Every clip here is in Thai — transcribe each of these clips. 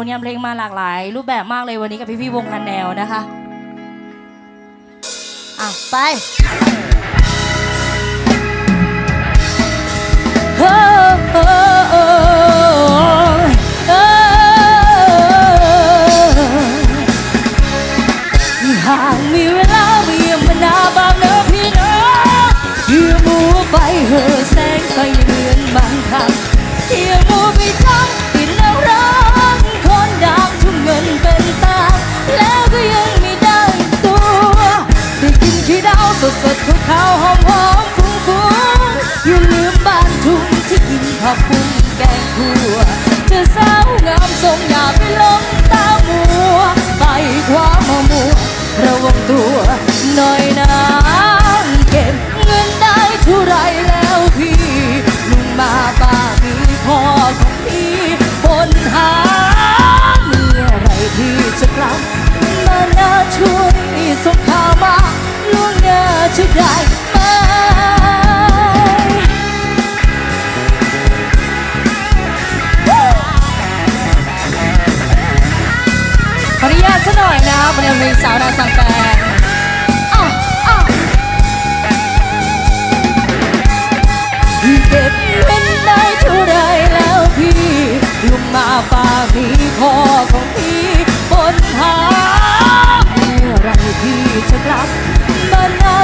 วันนี้เพลงมาหลากหลาย รูปแบบมากเลยวันนี้กับพี่พี่วงคันแนวนะคะอะไปเฮ้ ตัวหน่อยนะเก็บเงินได้เท่าไรแล้วพี่ลุงมาบ้ามีพ่อของพี่บนหาเมื่อไรพี่จะกลับมาน่าช่วยส่งข่าวมาล่วงหน้าจะได้ไหมขออนุญาตซะหน่อย นะวันนี้มีสาวนาสังแฟนอ้าวอ้าวเก็บเงินได้เท่าไรแล้วพี่ลุงมาป่ามีพ่อของพี่บนหาเมื่อไรพี่จะกลับมาน่า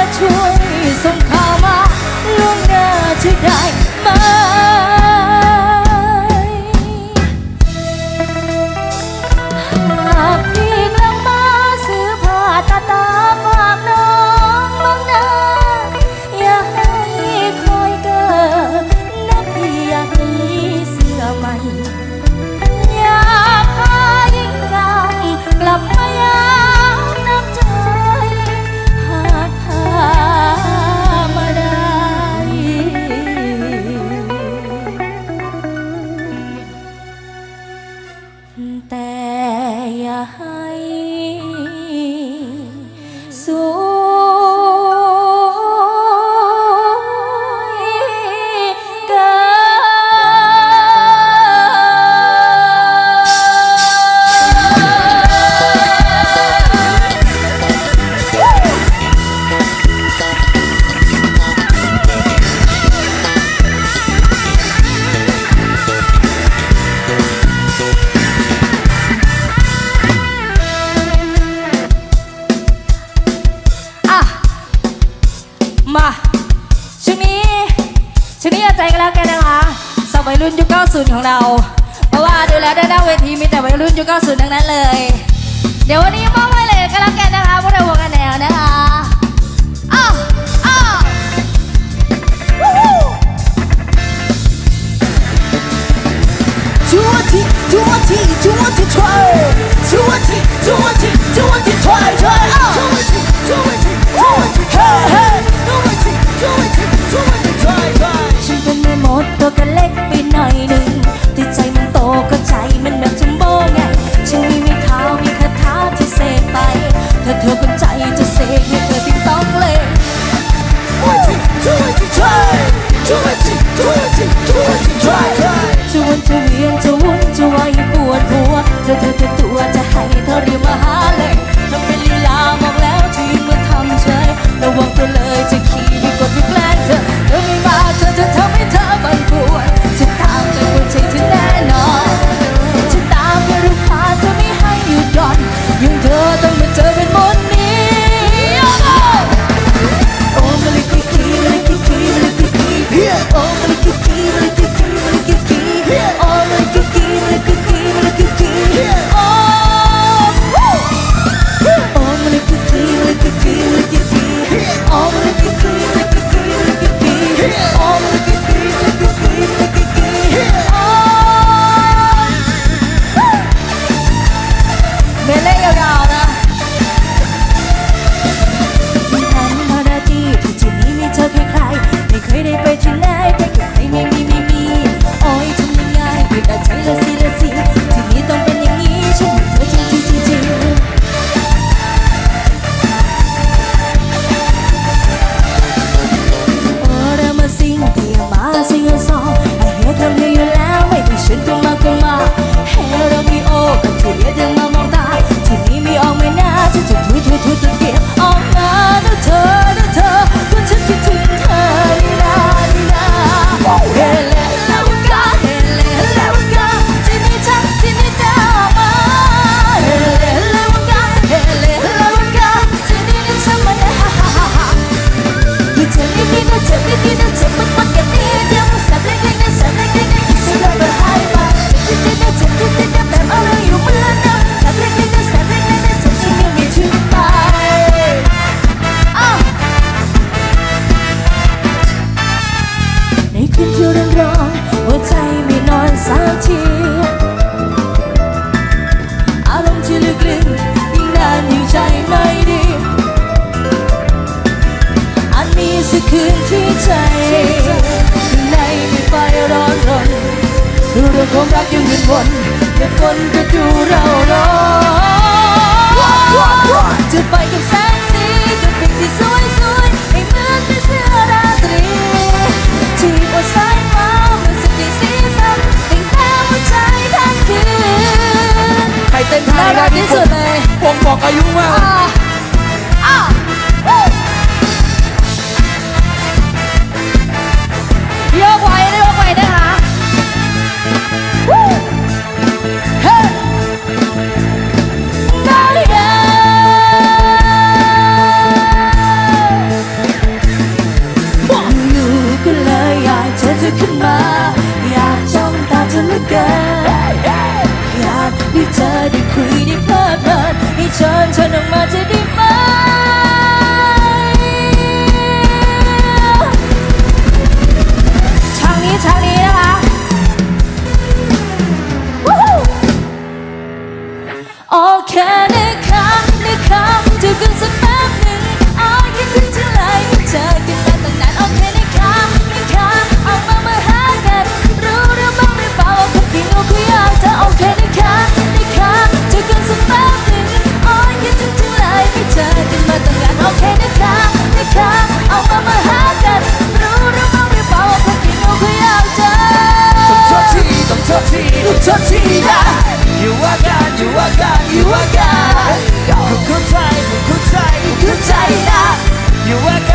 มาช่วงนี้ช่วงนี้เอาใจกันแล้วกันนะคะสาวัยรุ่นยุค90 ของเรา เพราะว่าดูแล้วด้านหน้าเวทีมีแต่วัยรุ่นยุค90 ทั้งนั้นเลย เดี๋ยววันนี้มอบให้เลยกันแล้วกันนะคะพวกเราวงกันแนวนะคะอ้าวอ้าววู้ฮู้ twenty, twenty, twenty, try. Twenty, twenty, twenty, try, try. Twenty, twenty, twenty, สาตีอารมณ์ที่ลึกลึกยิ่งนานยิ่งใจไม่ดีอาจมีสักคืนที่ใจในมีไฟร้อนรนดูเรื่องขอรักยังวนวนแต่คนก็ดูเราร้ Aí uma. Ah, กับเธอเอามามาหากัน รู้หรือเปล่าหรืเปล่าพกี่หนูก็ยากเจอต้องโททีต้องโทษทีต้องโทษทีนอยู่ว่ากันอยู่ว่ากันอยู่ว่ากันคุณใจคุณใจคุณใจนะอยู่ว่า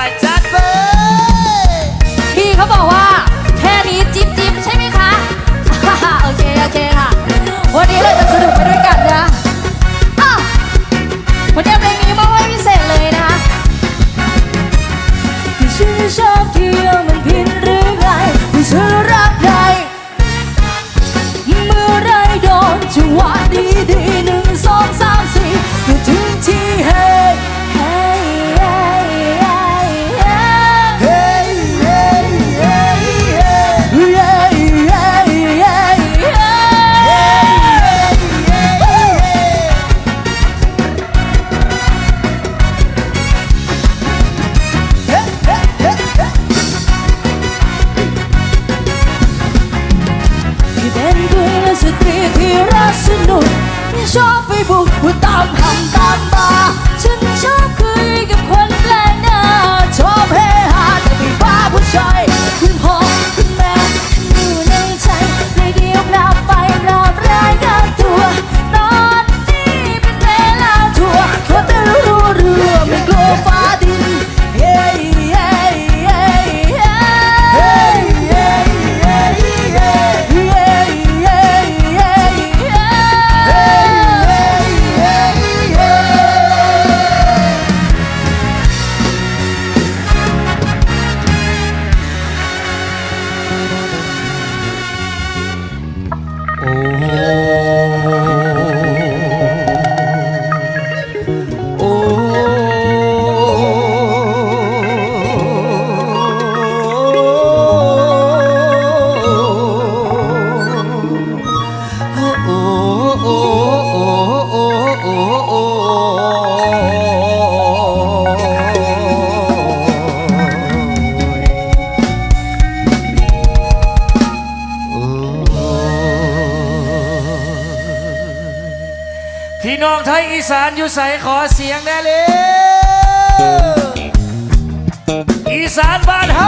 ไปจัดเลพี่เขาบอกว่า แค่นี้จิ๊บจิ๊บใช่ไหมคะ โอเค โอเคค่ะ วันนี้เราจะสนุกไปด้วยกันนะ สตรีที่รักสนุกชอบไปบุกตามทำตามบา Oh. อยอีสานอยู่ใสขอเสียงแน่เลยอีสานบ้านเฮา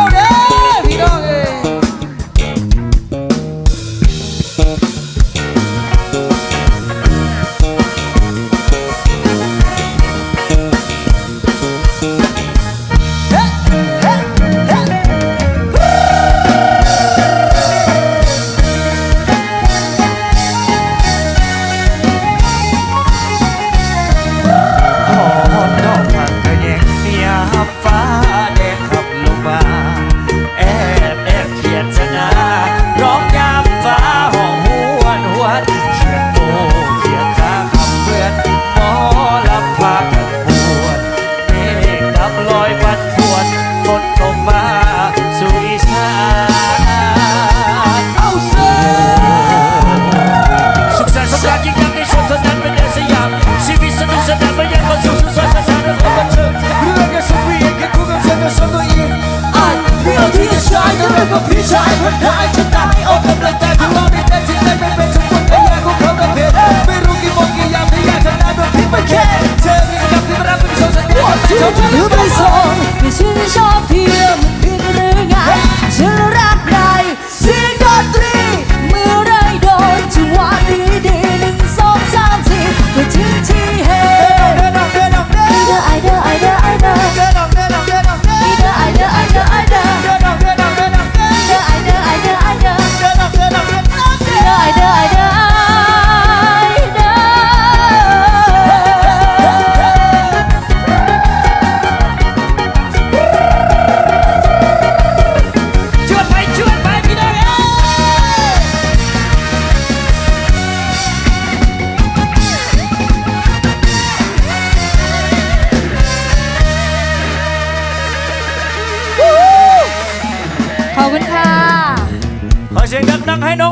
ชายคนไทยจะตายเอากำลังกายพวกเราได้แต่ที่ใจไม่เป็นทุกคนก็อยากพวกเขาได้เพลไม่รู้กี่โมงกี่ยามที่อยากจะได้แบบที่ไม่แค่เธอมีกำลังที่มารับเป็นโซนสัญญาณแต่เธอจะ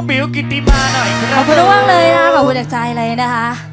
บิวกิติมาหน่อยคขรัอบ บคุณมากเลยนะคะขอบคุณจากใจเลยนะคะ